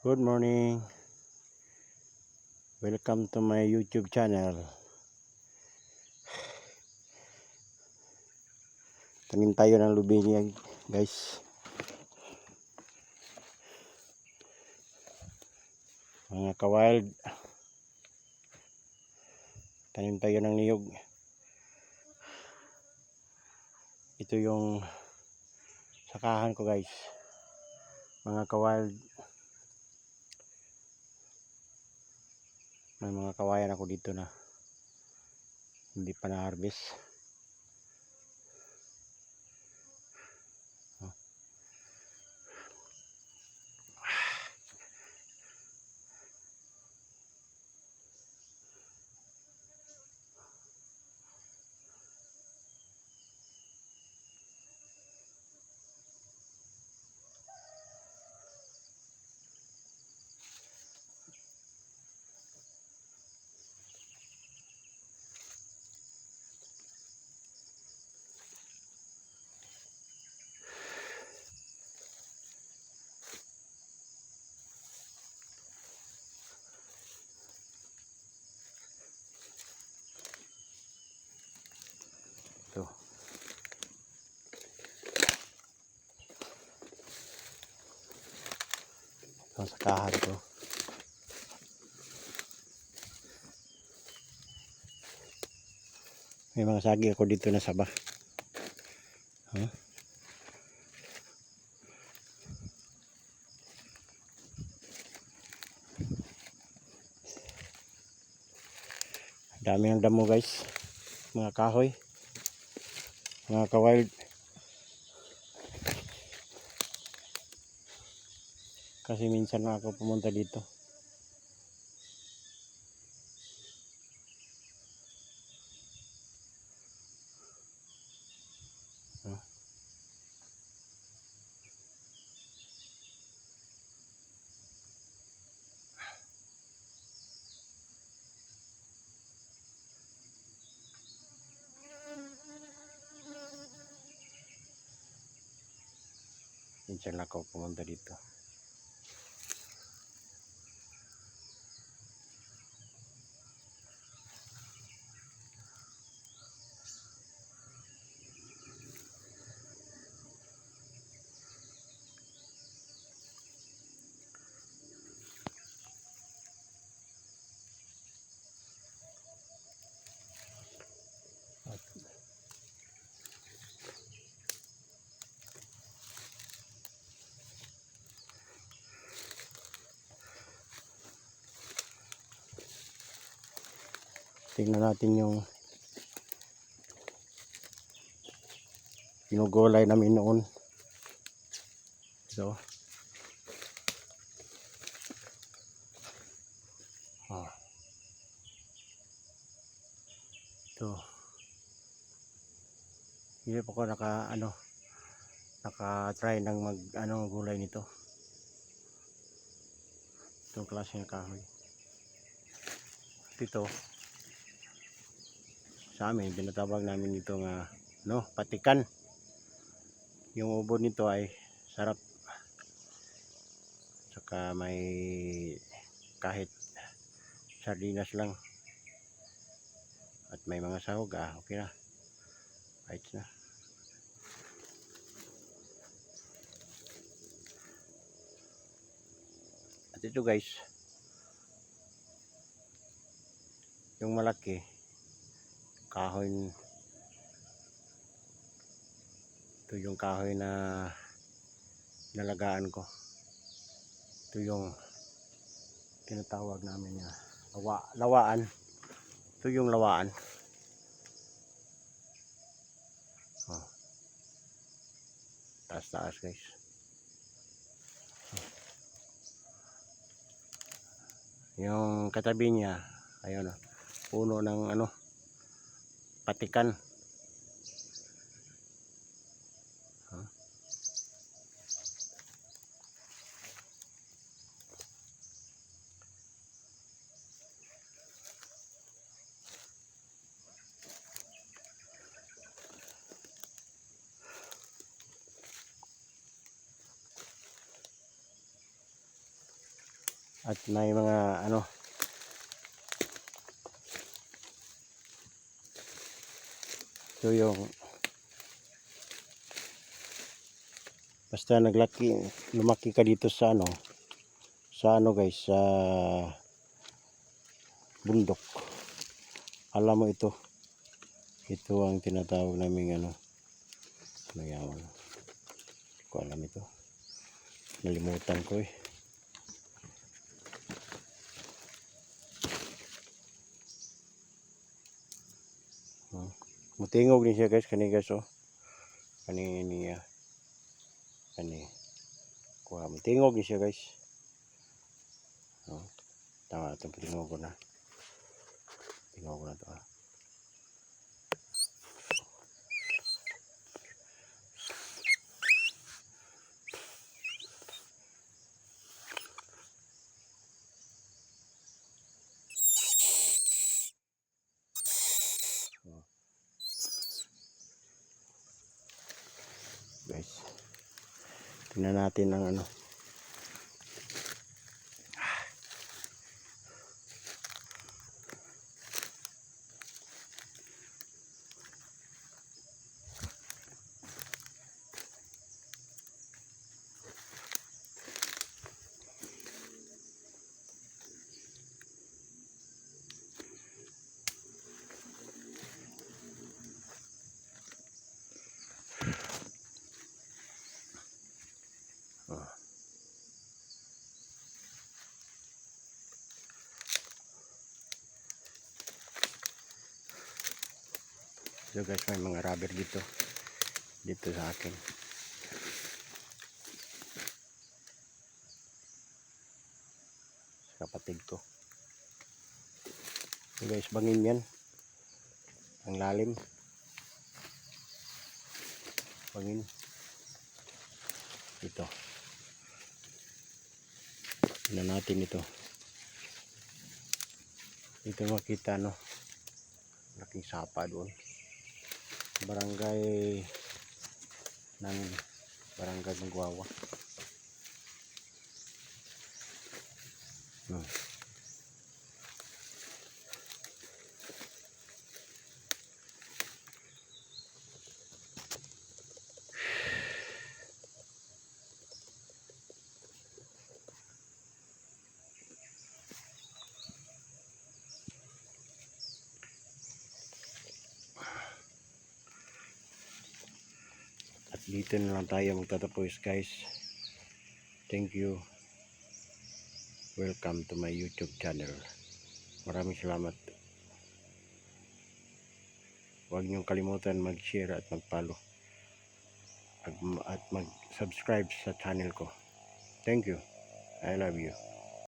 Good morning. Welcome to my YouTube channel. Tanim tayo ng lubinia, guys. Mga kawild. Tanim tayo ng niyog. Ito yung sakahan ko, guys. Mga kawild. May mga kawayan ako dito na hindi pa na-harvest. Oh. Ito sa kahan ko. May mga sagi ako dito na saba. Huh? Dami ng damo guys. Mga kahoy mga kawild kasi minsan na ako pumunta dito. Minsan na ako pumunta dito tingnan natin yung pinugulay namin noon. So ah. ito. Hindi pa ko naka ano naka try ng mag ano gulay nito. Itong klase ng kahoy. Ito sa amin, tinatawag namin dito nga no, patikan. Yung ubo nito ay sarap. Saka may kahit sardinas lang. At may mga sahog, ah, okay na. Kahit na. At ito guys, yung malaki, kahoy. Ito yung kahoy na nalagaan ko. Ito yung tinatawag namin na lawa, lawaan. Ito yung lawaan. Oh. taas taas guys. Yung katabi niya ayun oh, puno ng ano patikan. At may mga ano yung basta naglaki lumaki ka dito sa ano sa ano guys sa bundok. Alam mo ito ito ang tinatawag namin ano ano yan ko alam ito nalimutan ko eh mutingog din siya guys. Kani guys oh. Kani niya kani. Kuha mutingog din siya guys. Oh tama itong tingog ko na. Tingog ko na to ah guys. Tingnan natin ang ano. So guys, may mga rubber dito. Dito sa akin. Sa kapatid ko. So guys, bangin yan. Ang lalim. Bangin. Ito. Tignan natin ito. Dito makita no. Laking sapa doon barangay ng barangay ng Guawa. Hmm. Dito na lang tayo magtatapos guys. Thank you. Welcome to my YouTube channel. Maraming salamat. Huwag niyong kalimutan mag-share at mag-follow. At- At mag-subscribe sa channel ko. Thank you. I love you.